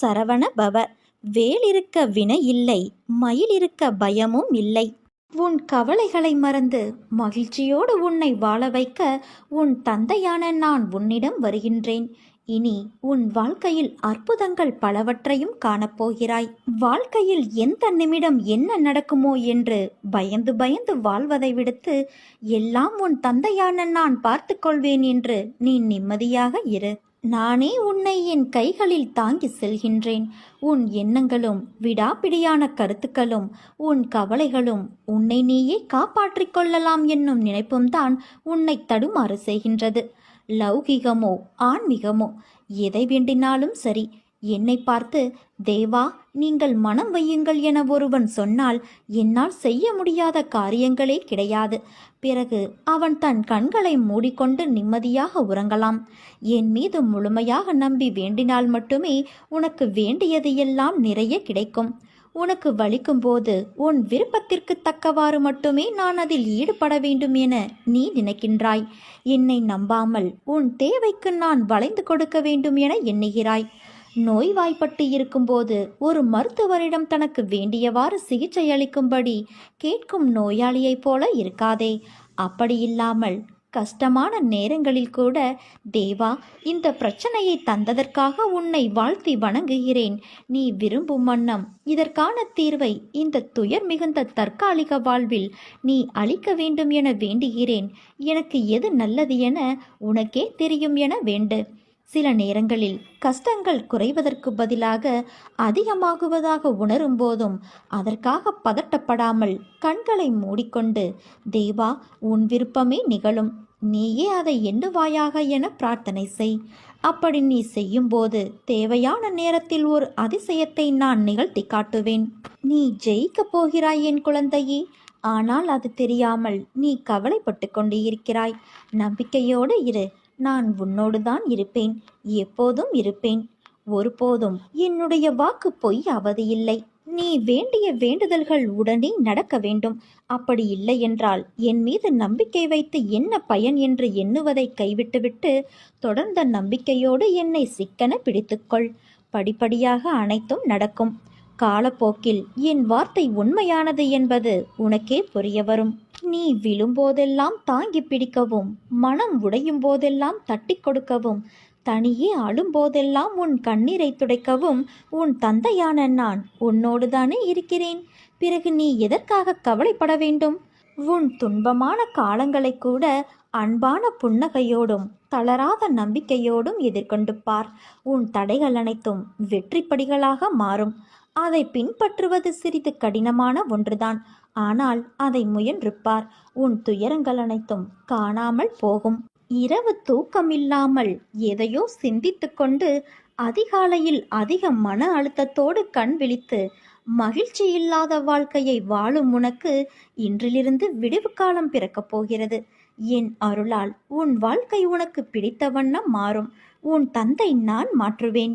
சரவண பவ. வேலிருக்க வினை இல்லை மயில் இருக்க பயமும் இல்லை. உன் கவலைகளை மறந்து மகிழ்ச்சியோடு உன்னை வாழ வைக்க உன் தந்தையான நான் உன்னிடம் வருகின்றேன். இனி உன் வாழ்க்கையில் அற்புதங்கள் பலவற்றையும் காணப்போகிறாய் வாழ்க்கையில் எந்த நிமிடம் என்ன நடக்குமோ என்று பயந்து பயந்து வாழ்வதை விடுத்து எல்லாம் உன் தந்தையான நான் பார்த்து கொள்வேன் என்று நீ நிம்மதியாக இரு. நானே உன்னை என் கைகளில் தாங்கி செல்கின்றேன். உன் எண்ணங்களும் விடாப்பிடியான கருத்துக்களும் உன் கவலைகளும் உன்னை நீயே காப்பாற்றிக் கொள்ளலாம் என்னும் நினைப்பும்தான் உன்னை தடுமாறு செய்கின்றது. லௌகிகமோ ஆன்மீகமோ எதை வேண்டினாலும் சரி என்னை பார்த்து தேவா நீங்கள் மனம் வையுங்கள் என ஒருவன் சொன்னால் என்னால் செய்ய முடியாத காரியங்களே கிடையாது. பிறகு அவன் தன் கண்களை மூடிக்கொண்டு நிம்மதியாக உறங்கலாம். என் மீது முழுமையாக நம்பி வேண்டினால் மட்டுமே உனக்கு வேண்டியது எல்லாம் நிறைய கிடைக்கும். உனக்கு வலிக்கும் போது உன் விருப்பத்திற்கு தக்கவாறு மட்டுமே நான் அதில் ஈடுபட வேண்டும் என நீ நினைக்கின்றாய். என்னை நம்பாமல் உன் தேவைக்கு நான் வளைந்து கொடுக்க வேண்டும் என எண்ணுகிறாய். நோய்வாய்ப்பட்டு இருக்கும்போது ஒரு மருத்துவரிடம் தனக்கு வேண்டியவாறு சிகிச்சை அளிக்கும்படி கேட்கும் நோயாளியைப் போல இருக்காதே. அப்படி இல்லாமல் கஷ்டமான நேரங்களில் கூட தேவா இந்த பிரச்சனையை தந்ததற்காக உன்னை வாழ்த்தி வணங்குகிறேன். நீ விரும்பும் வண்ணம். இதற்கான தீர்வை இந்த துயர் மிகுந்த தற்காலிக வாழ்வில் நீ அளிக்க வேண்டும் என வேண்டுகிறேன். எனக்கு எது நல்லது என உனக்கே தெரியும் என வேண்டு. சில நேரங்களில் கஷ்டங்கள் குறைவதற்கு பதிலாக அதிகமாகுவதாக உணரும் போதும் அதற்காக பதட்டப்படாமல் கண்களை மூடிக்கொண்டு தேவா உன் விருப்பமே நிகழும். நீயே அதை எண்ணுவாயாக என பிரார்த்தனை செய். அப்படி நீ செய்யும்போது தேவையான நேரத்தில் ஒரு அதிசயத்தை நான் நிகழ்த்தி காட்டுவேன். நீ ஜெயிக்கப் போகிறாய் என் குழந்தையே. ஆனால் அது தெரியாமல் நீ கவலைப்பட்டு கொண்டு இருக்கிறாய். நம்பிக்கையோடு இரு. நான் உன்னோடு தான் இருப்பேன் எப்போதும் இருப்பேன். ஒருபோதும் என்னுடைய வாக்கு பொய் ஆவது இல்லை நீ வேண்டிய வேண்டுதல்கள் உடனே நடக்க வேண்டும். அப்படி இல்லை என்றால் என் மீது நம்பிக்கை வைத்து என்ன பயன் என்று எண்ணுவதை கைவிட்டுவிட்டு தொடர்ந்த நம்பிக்கையோடு என்னை சிக்கன பிடித்துக்கொள். படிப்படியாக அனைத்தும் நடக்கும். காலப்போக்கில் என் வார்த்தை உண்மையானது என்பது உனக்கே புரிய வரும். நீ விழும்போதெல்லாம் தாங்கி பிடிக்கவும் மனம் உடையும் போதெல்லாம் தட்டி கொடுக்கவும் தனியே அழும்போதெல்லாம் உன் கண்ணீரை துடைக்கவும் உன் தந்தையான நான் உன்னோடு தானே இருக்கிறேன். பிறகு நீ எதற்காக கவலைப்பட வேண்டும்? உன் துன்பமான காலங்களை கூட அன்பான புன்னகையோடும் தளராத நம்பிக்கையோடும் எதிர்கொண்டு பார். உன் தடைகள் அனைத்தும் வெற்றிப்படிகளாக மாறும். அதை பின்பற்றுவது சிறிது கடினமான ஒன்றுதான். ஆனால் அதை முயன்றுப்பார் உன் துயரங்கள் அனைத்தும் காணாமல் போகும். இரவு தூக்கமில்லாமல் எதையோ சிந்தித்து கொண்டு அதிகாலையில் அதிக மன அழுத்தத்தோடு கண் விழித்து மகிழ்ச்சி இல்லாத வாழ்க்கையை வாழும் உனக்கு இன்றிலிருந்து விடிவு காலம் பிறக்கப் போகிறது. என் அருளால் உன் வாழ்க்கை உனக்கு பிடித்த வண்ணம் மாறும். உன் தந்தை நான் மாற்றுவேன்.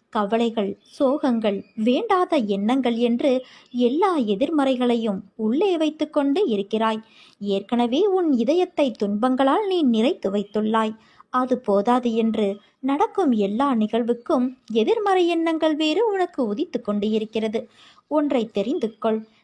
கவலைகள் சோகங்கள் வேண்டாத எண்ணங்கள் என்று எல்லா எதிர்மறைகளையும் உள்ளே வைத்துக்கொண்டு இருக்கிறாய். ஏற்கனவே உன் இதயத்தை துன்பங்களால் நீ நிறைத்து வைத்துள்ளாய். அது போதாது என்று நடக்கும் எல்லா நிகழ்வுக்கும் எதிர்மறை எண்ணங்கள் வேறு உனக்கு உதித்து கொண்டு இருக்கிறது ஒன்றை தெரிந்து கொள்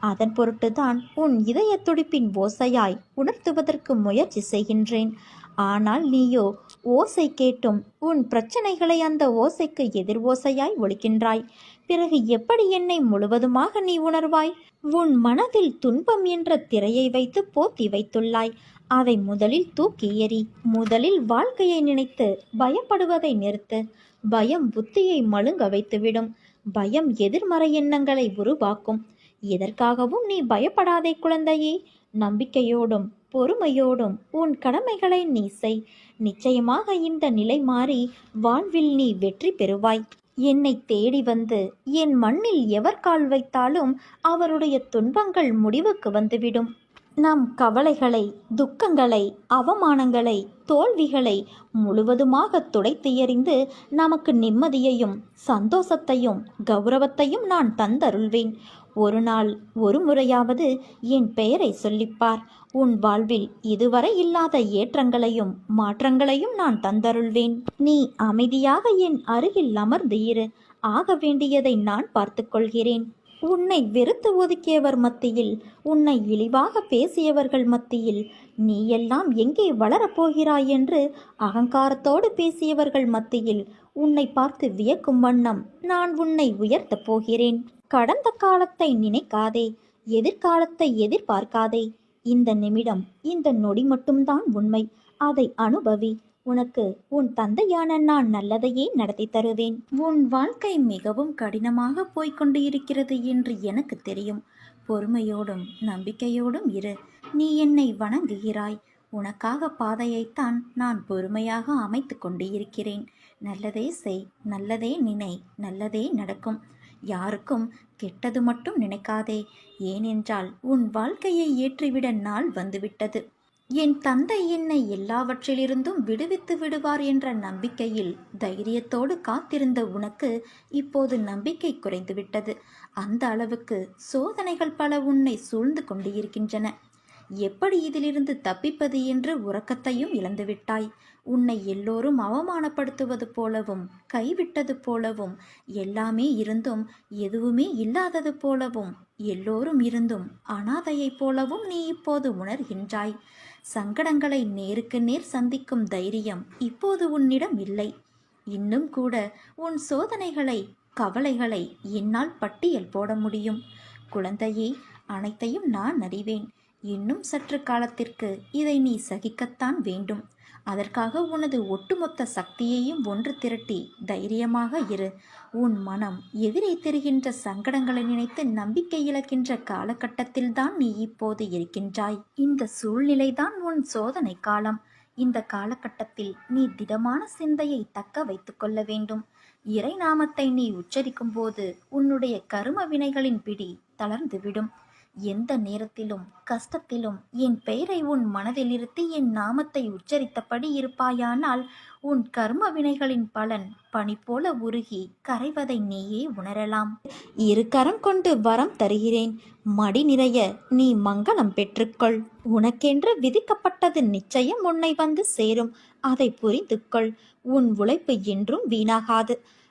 அதன் பொருட்டுதான் உன் இதய துடிப்பின் ஓசையாய் உணர்த்துவதற்கு முயற்சி செய்கின்றேன். ஆனால் நீயோ ஓசை கேட்டும் உன் பிரச்சனைகளை அந்த ஓசைக்கு எதிர் ஓசையாய் ஒழிக்கின்றாய். பிறகு எப்படி என்னை முழுவதுமாக நீ உணர்வாய்? உன் மனதில் துன்பம் என்ற திரையை வைத்து போத்தி வைத்துள்ளாய். அதை முதலில் தூக்கி எறி முதலில் வாழ்க்கையை நினைத்து பயப்படுவதை நிறுத்து. பயம் புத்தியை மழுங்க வைத்துவிடும். பயம் எதிர்மறை எண்ணங்களை உருவாக்கும். எதற்காகவும் நீ பயப்படாதே குழந்தையே. நம்பிக்கையோடும் பொறுமையோடும் உன் கடமைகளை நீ செய். நிச்சயமாக இந்த நிலை மாறி வாழ்வில் நீ வெற்றி பெறுவாய். என்னை தேடி வந்து என் மண்ணில் எவர் கால் வைத்தாலும் அவருடைய துன்பங்கள் முடிவுக்கு வந்துவிடும். நம் கவலைகளை துக்கங்களை அவமானங்களை தோல்விகளை முழுவதுமாக துடைத்து எறிந்து நமக்கு நிம்மதியையும் சந்தோஷத்தையும் கௌரவத்தையும் நான் தந்தருள்வேன். ஒரு நாள் ஒரு முறையாவது என் பெயரை சொல்லிப்பார். உன் வாழ்வில் இதுவரை இல்லாத ஏற்றங்களையும் மாற்றங்களையும் நான் தந்தருள்வேன். நீ அமைதியாக என் அருகில் அமர்ந்து இரு. ஆக வேண்டியதை நான் பார்த்துக்கொள்கிறேன் உன்னை வெறுத்து ஒதுக்கியவர் மத்தியில் உன்னை இழிவாக பேசியவர்கள் மத்தியில் நீ எல்லாம் எங்கே வளரப்போகிறாய் என்று அகங்காரத்தோடு பேசியவர்கள் மத்தியில் உன்னை பார்த்து வியக்கும் வண்ணம் நான் உன்னை உயர்த்தப் போகிறேன். கடந்த காலத்தை நினைக்காதே எதிர்காலத்தை எதிர்பார்க்காதே. இந்த நிமிடம் இந்த நொடி மட்டும்தான் உண்மை. அதை அனுபவி உனக்கு உன் தந்தையான நான் நல்லதையே நடத்தி தருவேன். உன் வாழ்க்கை மிகவும் கடினமாக போய்க்கொண்டு இருக்கிறது என்று எனக்கு தெரியும். பொறுமையோடும் நம்பிக்கையோடும் இரு. நீ என்னை வணங்குகிறாய். உனக்காக பாதையைத்தான் நான் பொறுமையாக அமைத்து கொண்டு இருக்கிறேன் நல்லதே செய் நல்லதே நினை நல்லதே நடக்கும். யாருக்கும் கெட்டது மட்டும் நினைக்காதே. ஏனென்றால் உன் வாழ்க்கையை ஏற்றிவிட நாள் வந்துவிட்டது. என் தந்தை என்னை எல்லாவற்றிலிருந்தும் விடுவித்து விடுவார் என்ற நம்பிக்கையில் தைரியத்தோடு காத்திருந்த உனக்கு இப்போது நம்பிக்கை குறைந்துவிட்டது. அந்த அளவுக்கு சோதனைகள் பல உன்னை சூழ்ந்து கொண்டு இருக்கின்றன எப்படி இதிலிருந்து தப்பிப்பது என்று உறக்கத்தையும் இழந்துவிட்டாய். உன்னை எல்லோரும் அவமானப்படுத்துவது போலவும் கைவிட்டது போலவும் எல்லாமே இருந்தும் எதுவுமே இல்லாதது போலவும் எல்லோரும் இருந்தும் அனாதையைப் போலவும் நீ இப்போது உணர்கின்றாய். சங்கடங்களை நேருக்கு நேர் சந்திக்கும் தைரியம் இப்போது உன்னிடம் இல்லை. இன்னும் கூட உன் சோதனைகளை கவலைகளை என்னால் பட்டியல் போட முடியும். குழந்தையே அனைத்தையும் நான் அறிவேன். இன்னும் சற்று காலத்திற்கு இதை நீ சகிக்கத்தான் வேண்டும். அதற்காக உனது ஒட்டுமொத்த சக்தியையும் ஒன்று திரட்டி தைரியமாக இரு. உன் மனம் எதிரே தெரிகின்ற சங்கடங்களை நினைத்து நம்பிக்கை இழக்கின்ற காலகட்டத்தில்தான் நீ இப்போது இருக்கின்றாய். இந்த சூழ்நிலைதான் உன் சோதனை காலம். இந்த காலகட்டத்தில் நீ திடமான சிந்தையை தக்க வைத்துக் கொள்ள வேண்டும். இறை நாமத்தை நீ உச்சரிக்கும் போது உன்னுடைய கரும வினைகளின் பிடி தளர்ந்துவிடும். எந்த நேரத்திலும் கஷ்டத்திலும் என் பெயரை உன் மனதில் இருத்தி என் நாமத்தை உச்சரித்தபடி இருப்பாயானால் உன் கர்ம வினைகளின் பலன் பனி போல உருகி கரைவதை நீயே உணரலாம். இரு கரம் கொண்டு வரம் தருகிறேன். மடி நிறைய நீ மங்களம் பெற்றுக்கொள். உனக்கென்று விதிக்கப்பட்டது நிச்சயம் உன்னை வந்து சேரும். அதை புரிந்து கொள் உன் உழைப்பு என்றும் வீணாகாது.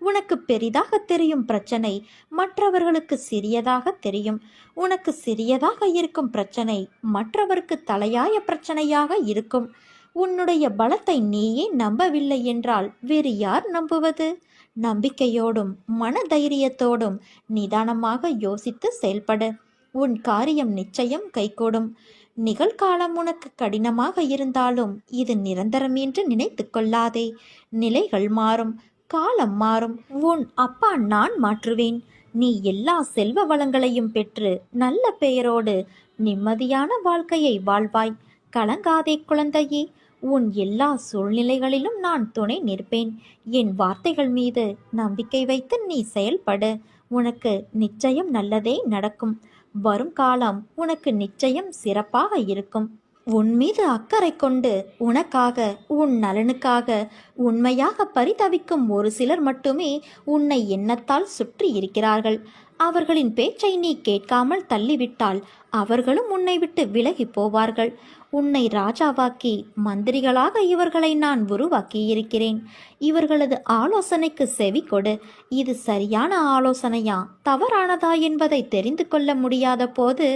உனக்கு பெரிதாக தெரியும் பிரச்சனை மற்றவர்களுக்கு சிறியதாக தெரியும். உனக்கு சிறியதாக இருக்கும் பிரச்சனை மற்றவருக்கு தலையாய பிரச்சனையாக இருக்கும். உன்னுடைய பலத்தை நீயே நம்பவில்லை என்றால் வேறு யார் நம்புவது? நம்பிக்கையோடும் மன தைரியத்தோடும் நிதானமாக யோசித்து செயல்படு. உன் காரியம் நிச்சயம் கைகூடும். நிகழ்காலம் உனக்கு கடினமாக இருந்தாலும் இது நிரந்தரம் என்று நினைத்து கொள்ளாதே. நிலைகள் மாறும். காலம் மாறும். உன் அப்பா நான் மாற்றுவேன். நீ எல்லா செல்வ வளங்களையும் பெற்று நல்ல பெயரோடு நிம்மதியான வாழ்க்கையை வாழ்வாய். கலங்காதே குழந்தையே. உன் எல்லா சூழ்நிலைகளிலும் நான் துணை நிற்பேன். என் வார்த்தைகள் மீது நம்பிக்கை வைத்து நீ செயல்படு. உனக்கு நிச்சயம் நல்லதே நடக்கும். வரும் காலம் உனக்கு நிச்சயம் சிறப்பாக இருக்கும். உன் மீது அக்கறை கொண்டு உனக்காக உன் நலனுக்காக உண்மையாக பரிதவிக்கும் ஒரு சிலர் மட்டுமே உன்னை எண்ணத்தால் சுற்றி இருக்கிறார்கள். அவர்களின் பேச்சை நீ கேட்காமல் தள்ளிவிட்டால் அவர்களும் உன்னை விட்டு விலகி போவார்கள். உன்னை ராஜாவாக்கி மந்திரிகளாக இவர்களை நான் உருவாக்கியிருக்கிறேன். இவர்களது ஆலோசனைக்கு செவி கொடு. இது சரியான ஆலோசனையா தவறானதா என்பதை தெரிந்து கொள்ள முடியாத போது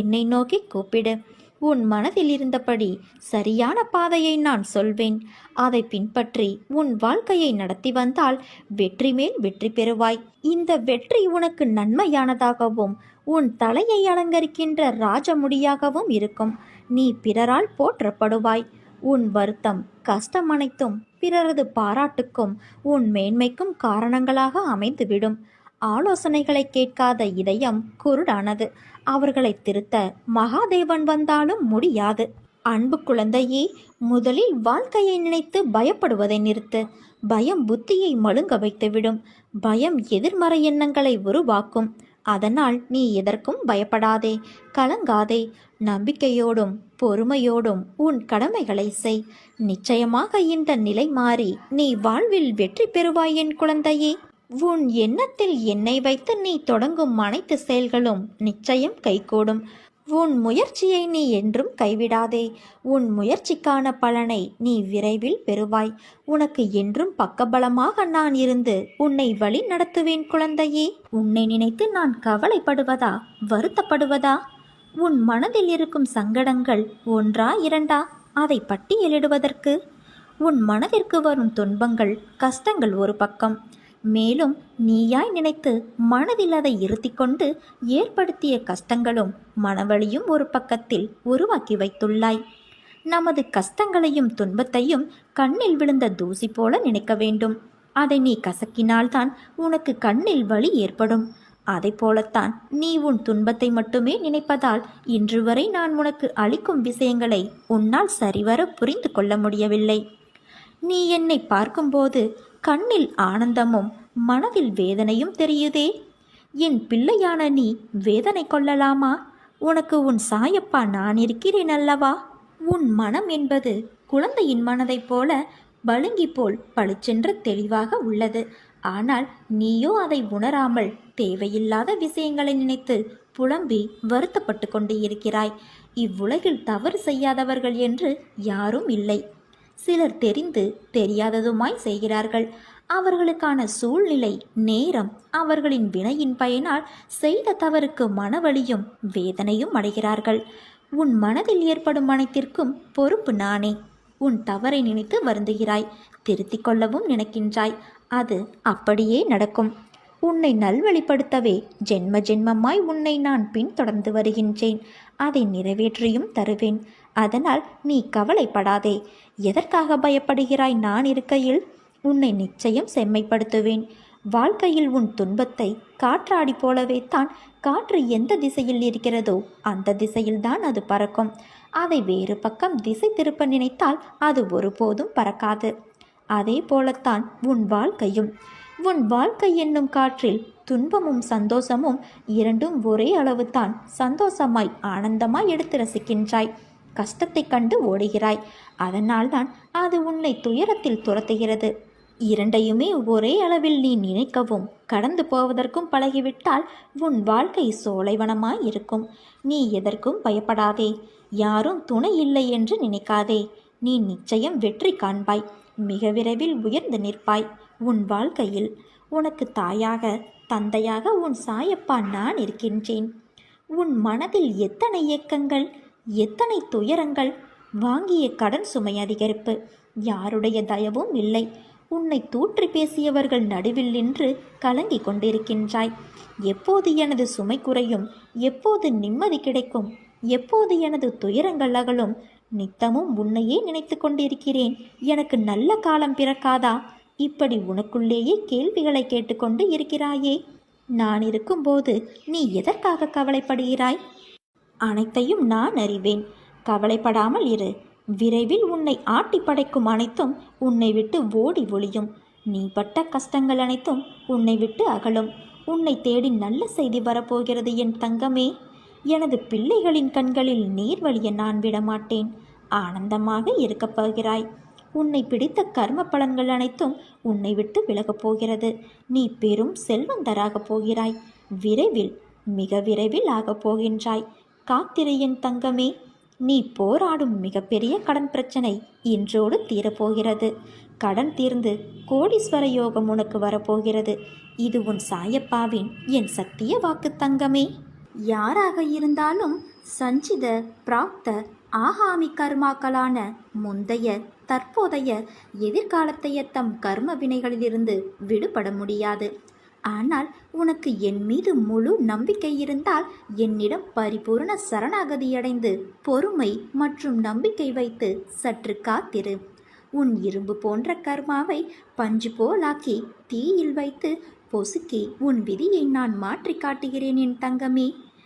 என்னை நோக்கி கூப்பிடு. உன் மனதில் இருந்தபடி சரியான பாதையை நான் சொல்வேன். அதை பின்பற்றி உன் வாழ்க்கையை நடத்தி வந்தால் வெற்றி மேல் வெற்றி பெறுவாய். இந்த வெற்றி உனக்கு நன்மையானதாகவும் உன் தலையை அலங்கரிக்கின்ற ராஜமுடியாகவும் இருக்கும். நீ பிறரால் போற்றப்படுவாய். உன் வருத்தம் கஷ்டம் அனைத்தும் பிறரது பாராட்டுக்கும் உன் மேன்மைக்கும் காரணங்களாக அமைந்துவிடும். ஆலோசனைகளை கேட்காத இதயம் குருடானது. அவர்களை திருத்த மகாதேவன் வந்தாலும் முடியாது. அன்பு குழந்தையே முதலில் வாழ்க்கையை நினைத்து பயப்படுவதை நிறுத்து. பயம் புத்தியை மழுங்க வைத்துவிடும். பயம் எதிர்மறை எண்ணங்களை உருவாக்கும். அதனால் நீ எதற்கும் பயப்படாதே கலங்காதே. நம்பிக்கையோடும் பொறுமையோடும் உன் கடமைகளை செய். நிச்சயமாக இந்த நிலை மாறி நீ வாழ்வில் வெற்றி பெறுவாய் என் குழந்தையே. உன் எண்ணத்தில் என்னை வைத்து நீ தொடங்கும் அனைத்து செயல்களும் நிச்சயம் கைகூடும். உன் முயற்சியை நீ என்றும் கைவிடாதே. உன் முயற்சிக்கான பலனை நீ விரைவில் பெறுவாய். உனக்கு என்றும் பக்கபலமாக நான் இருந்து உன்னை வழி நடத்துவேன் குழந்தையே. உன்னை நினைத்து நான் கவலைப்படுவதா? வருத்தப்படுவதா? உன் மனதில் இருக்கும் சங்கடங்கள் ஒன்றா இரண்டா? அதை பட்டியலிடுவதற்கு? உன் மனதிற்கு வரும் துன்பங்கள் கஷ்டங்கள் ஒரு பக்கம். மேலும் நீயாய் நினைத்து மனதில் அதை இருத்தி கொண்டு ஏற்படுத்திய கஷ்டங்களும் மனவழியும் ஒரு பக்கத்தில் உருவாக்கி வைத்துள்ளாய். நமது கஷ்டங்களையும் துன்பத்தையும் கண்ணில் விழுந்த தூசி போல நினைக்க வேண்டும். அதை நீ கசக்கினால்தான் உனக்கு கண்ணில் வலி ஏற்படும். அதை போலத்தான் நீ உன் துன்பத்தை மட்டுமே நினைப்பதால் இன்று வரை நான் உனக்கு அளிக்கும் விஷயங்களை உன்னால் சரிவர புரிந்து கொள்ள முடியவில்லை. நீ என்னை பார்க்கும்போது கண்ணில் ஆனந்தமும் மனதில் வேதனையும் தெரியுதே. என் பிள்ளையான நீ வேதனை கொள்ளலாமா? உனக்கு உன் சாயப்பா நான் இருக்கிறேன் அல்லவா? உன் மனம் என்பது குழந்தையின் மனதைப் போல பளுங்கி போல் பளிச்சென்று தெளிவாக உள்ளது. ஆனால் நீயோ அதை உணராமல் தேவையில்லாத விஷயங்களை நினைத்து புலம்பி வருத்தப்பட்டு கொண்டு இருக்கிறாய். இவ்வுலகில் தவறு செய்யாதவர்கள் என்று யாரும் இல்லை. சிலர் தெரிந்து தெரியாததுமாய் செய்கிறார்கள். அவர்களுக்கான சூழ்நிலை நேரம் அவர்களின் வினையின் பயனால் செய்த தவறுக்கு மனவழியும் வேதனையும் அடைகிறார்கள். உன் மனதில் ஏற்படும் அனைத்திற்கும் பொறுப்பு நானே. உன் தவறை நினைத்து வருந்துகிறாய் திருத்திக் கொள்ளவும் நினைக்கின்றாய். அது அப்படியே நடக்கும். உன்னை நல்வழிப்படுத்தவே ஜென்ம ஜென்மமாய் உன்னை நான் பின்தொடர்ந்து வருகின்றேன். அதை நிறைவேற்றியும் தருவேன். அதனால் நீ கவலைப்படாதே. எதற்காக பயப்படுகிறாய் நான் இருக்கையில்? உன்னை நிச்சயம் செம்மைப்படுத்துவேன். வாழ்க்கையில் உன் துன்பத்தை காற்றாடி போலவே தான் காற்று எந்த திசையில் இருக்கிறதோ அந்த திசையில்தான் அது பறக்கும். அதை வேறு பக்கம் திசை திருப்ப நினைத்தால் அது ஒருபோதும் பறக்காது. அதே போலத்தான் உன் வாழ்க்கையும். உன் வாழ்க்கை என்னும் காற்றில் துன்பமும் சந்தோஷமும் இரண்டும் ஒரே அளவுதான் சந்தோஷமாய் ஆனந்தமாய் எடுத்து ரசிக்கின்றாய். கஷ்டத்தை கண்டு ஓடுகிறாய். அதனால்தான் அது உன்னை துயரத்தில் துரத்துகிறது. இரண்டையுமே ஒரே அளவில் நீ நினைக்கவும் கடந்து போவதற்கும் பழகிவிட்டால் உன் வாழ்க்கை சோலைவனமாய் இருக்கும். நீ எதற்கும் பயப்படாதே யாரும் துணை இல்லை என்று நினைக்காதே. நீ நிச்சயம் வெற்றி காண்பாய் மிக விரைவில் உயர்ந்து நிற்பாய் உன் வாழ்க்கையில். உனக்கு தாயாக தந்தையாக உன் சாயப்பா நான் இருக்கின்றேன். உன் மனதில் எத்தனை இயக்கங்கள் எத்தனை துயரங்கள் வாங்கிய கடன் சுமை அதிகரிப்பு. யாருடைய தயவும் இல்லை. உன்னை தூற்றி பேசியவர்கள் நடுவில் நின்று கலங்கிக் கொண்டிருக்கின்றாய். எப்போது எனது சுமை குறையும்? எப்போது நிம்மதி கிடைக்கும்? எப்போது எனது துயரங்கள் அகலும்? நித்தமும் உன்னையே நினைத்து கொண்டிருக்கிறேன். எனக்கு நல்ல காலம் பிறக்காதா? இப்படி உனக்குள்ளேயே கேள்விகளை கேட்டுக்கொண்டு இருக்கிறாயே. நான் இருக்கும்போது நீ எதற்காக கவலைப்படுகிறாய்? அனைத்தையும் நான் அறிவேன். கவலைப்படாமல் இரு. விரைவில் உன்னை ஆட்டி படைக்கும் அனைத்தும் உன்னை விட்டு ஓடி ஒளியும். நீ பட்ட கஷ்டங்கள் அனைத்தும் உன்னை விட்டு அகலும். உன்னை தேடி நல்ல செய்தி வரப்போகிறது என் தங்கமே. எனது பிள்ளைகளின் கண்களில் நீர் வழிய நான் விடமாட்டேன். ஆனந்தமாக இருக்கப் போகிறாய். உன்னை பிடித்த கர்ம பலன்கள் அனைத்தும் உன்னை விட்டு விலகப் போகிறது. நீ பெரும் செல்வந்தராகப் போகிறாய். விரைவில் மிக விரைவில் ஆகப் போகின்றாய். காத்திரையின் தங்கமே. நீ போராடும் மிகப்பெரிய கடன் பிரச்சனை இன்றோடு தீரப்போகிறது. கடன் தீர்ந்து கோடீஸ்வர யோகம் உனக்கு வரப்போகிறது. இது உன் சாயப்பாவின் என் சத்திய வாக்கு தங்கமே. யாராக இருந்தாலும் சஞ்சித பிராப்த ஆகாமி கர்மாக்களான முந்தைய தற்போதைய எதிர்காலத்தைய தம் கர்ம வினைகளிலிருந்து விடுபட முடியாது. ஆனால் உனக்கு என் மீது முழு நம்பிக்கை இருந்தால் என்னிடம் பரிபூரண சரணாகதியடைந்து பொறுமை மற்றும் நம்பிக்கை வைத்து சற்று காத்திரு. உன் இரும்பு போன்ற கர்மாவை பஞ்சு போலாக்கி தீயில் வைத்து பொசுக்கி உன் விதியை நான் மாற்றி காட்டுகிறேன் என் தங்கமே.